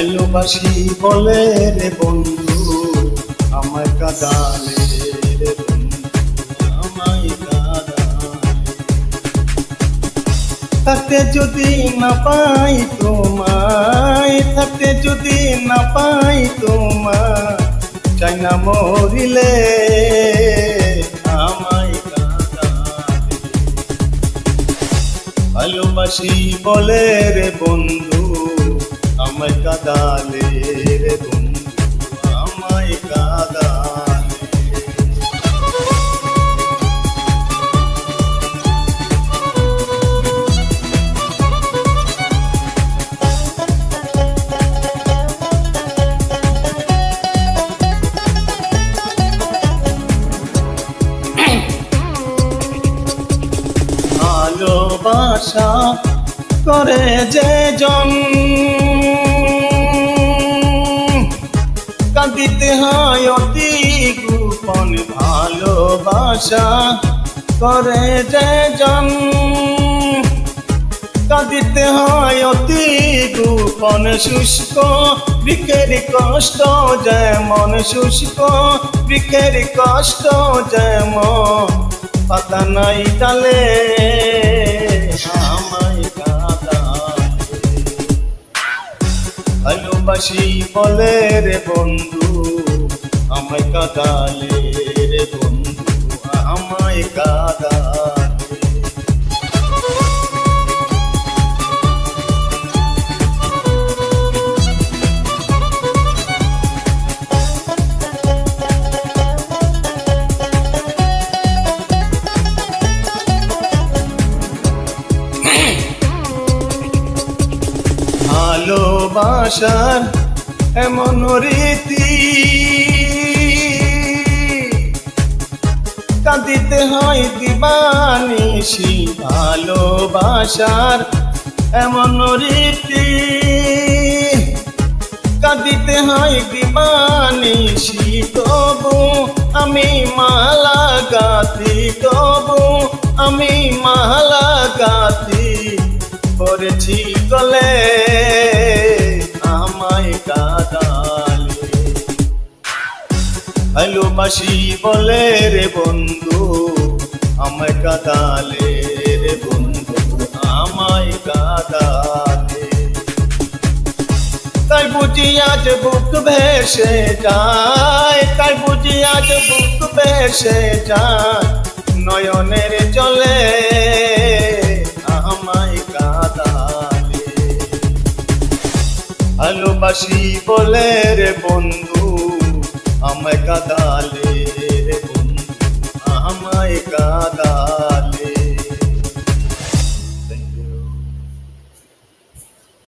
ভালোবাসি বলে রে বন্ধু আমার কাদালে থাকতে যদি না পাই তোমায় থাকতে যদি না পাই তোমায়, চাই না মরিলে আমায়। ভালোবাসি বলে রে বন্ধু আমায় কাদালে রে বন্ধু আমায় কাদালে। ভালোবাসা করে যে গোপন ভালোবাসা করে যে জন কাঁদিতে হয় অতি গোপন শুষ্ক, বৃক্ষের কষ্ট যেমন শুষ্ক, বৃক্ষের কষ্ট যেমন পাতা নাই কাঁদালে। ভালোবাসি বলে রে বন্ধু আমায় কাদালে রে বন্ধু আমায় কাদালে। ভালোবাসার এমন রীতি কাঁদিতে হয় দিবানিসি ভালোবাসার এমন রীতি। কাঁদিতে হয় দিবানিসি তবু আমি মালা গাতি তবু আমি মালা গাতি করেছি গলে আমায় কাদালে ভালোবাসি বলে রে বন্ধু, আমায় কাদালে রে বন্ধু, আমায় কাদালে। তাই বুঝি আজ বুক ভেসে যায়, তাই বুঝি আজ বুক ভেসে যায়, নয়নের চলে আমায় কাদালে। ভালোবাসি বলে রে বন্ধু আমায় কাদালে রে বন্ধু আমায় কাদালে।